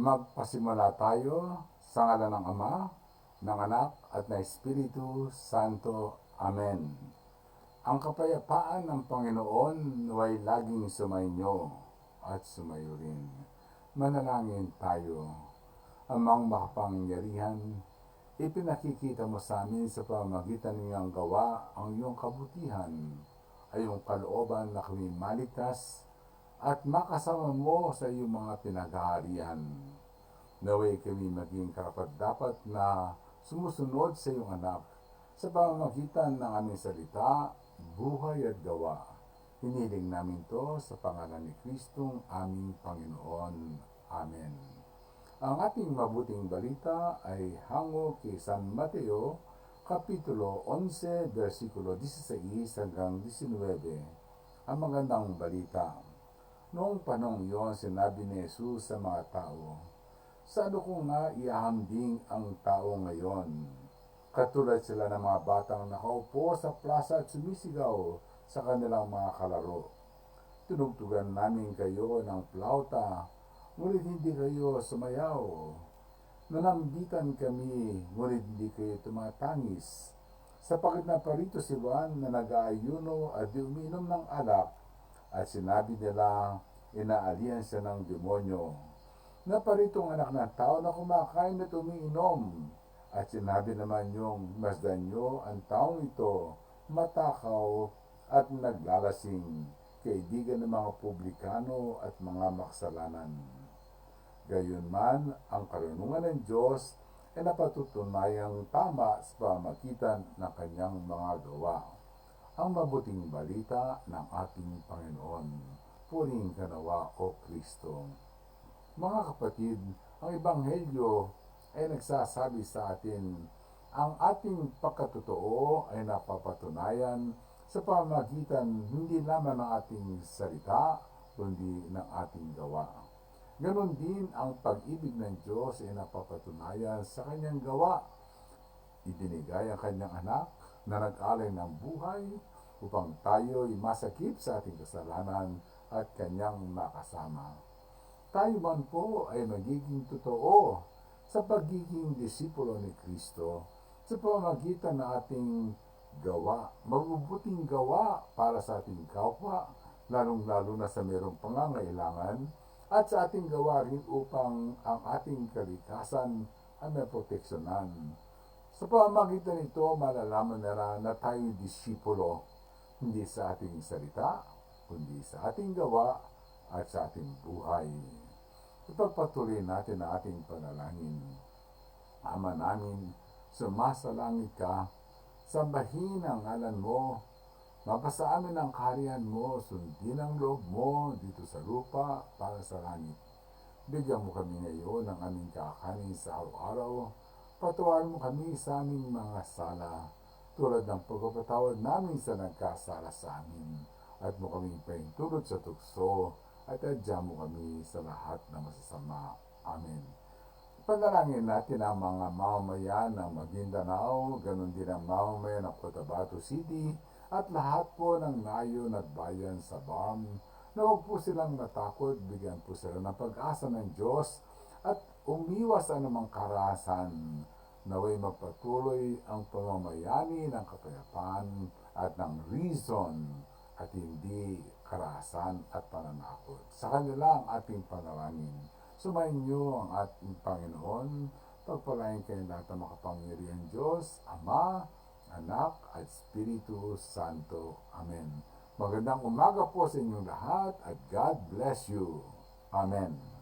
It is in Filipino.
Magpasimula tayo sa ngala ng Ama, ng Anak at ng Espiritu Santo. Amen. Ang kapayapaan ng Panginoon naway laging sumainyo at sumayo rin. Manalangin tayo. Amang makapangyarihan, ipinakikita mo sa amin sa pamamagitan ng iyong gawa ang iyong kabutihan ay yung kalooban na kami maligtas at makasama mo sa iyong mga pinaghaharian. Naway kami maging karapat-dapat na sumusunod sa iyong anak sa pamamagitan ng aming salita, buhay at gawa. Hiniling namin to sa pangalan ni Kristong aming Panginoon. Amen. Ang ating mabuting balita ay hango kay San Mateo, Kapitulo 11, versikulo 16 hanggang 19. Ang magandang balita. Noong panong iyon, sinabi ni Jesus sa mga tao, Saan ko nga iahambing ang tao ngayon? Katulad sila ng mga batang nakaupo sa plaza at sumisigaw sa kanilang mga kalaro. Tunugtugan namin kayo ng plauta, ngunit hindi kayo sumayaw. Nanambitan kami, ngunit hindi kayo tumatangis. Sapagkat na parito si Juan na nag-aayuno at uminom ng alak, at sinabi nila, inaalihan siya ng demonyo. Naparito ang anak ng tao na kumakain at umiinom, at sinabi naman yung masdan nyo ang taong ito, matakaw at naglalasing, kaibigan ng mga publikano at mga maksalanan. Gayunman, ang karunungan ng Diyos ay napatutunayang tama sa pamagitan ng kanyang mga gawa. Ang mabuting balita ng ating Panginoon. Puring kanawa o Kristo. Mga kapatid, ang Ebanghelyo ay nagsasabi sa atin, ang ating pagkatotoo ay napapatunayan sa pamagitan hindi lamang ng ating salita, kundi ng ating gawa. Ganon din ang pag-ibig ng Diyos ay napapatunayan sa kanyang gawa. Ibinigay ang kanyang anak na nag-alay ng buhay upang tayo ay masakip sa ating kasalanan at kanyang makasama. Tayo man po ay magiging totoo sa pagiging disipulo ni Kristo sa pamagitan ng ating gawa, mabubuting gawa para sa ating kapwa, lalong-lalo na sa mayroong pangangailangan, at sa ating gawa rin upang ang ating kalikasan ay may proteksyonan. Sa pamamagitan nito, malalaman nila na tayo disipulo, hindi sa ating salita, kundi sa ating gawa at sa ating buhay. Ipagpatuloy natin ang ating panalangin. Ama namin, sumasalangit ka, sambahin ang ngalan mo, mapasa amin ang kaharian mo, sundin ang loob mo dito sa lupa para sa langit. Bigyan mo kami ngayon ng aming kakanin sa araw-araw, patawarin mo kami sa aming mga sala, tulad ng pagpapatawad namin sa nagkasala sa amin, at mo kaming paintulot sa tukso, at adya mo kami sa lahat ng masasama. Amen. Panalangin natin ang mga mamamayan ng Maguindanao, ganun din ang mamamayan ng Cotabato City, at lahat po ng nayon at bayan sa BAM, na huwag po silang matakot, bigyan po sila ng pag-asa ng Diyos, at umiwas sa anumang karahasan, naway magpatuloy ang pamamayani ng kapayapaan at ng reason at hindi karahasan at pananakot. Sa kanila ang ating panalangin. Sumayin niyo ang ating Panginoon. Pagpalain kayo lahat ng makapangyarihan Diyos, Ama, Anak, at Espiritu Santo. Amen. Magandang umaga po sa inyong lahat at God bless you. Amen.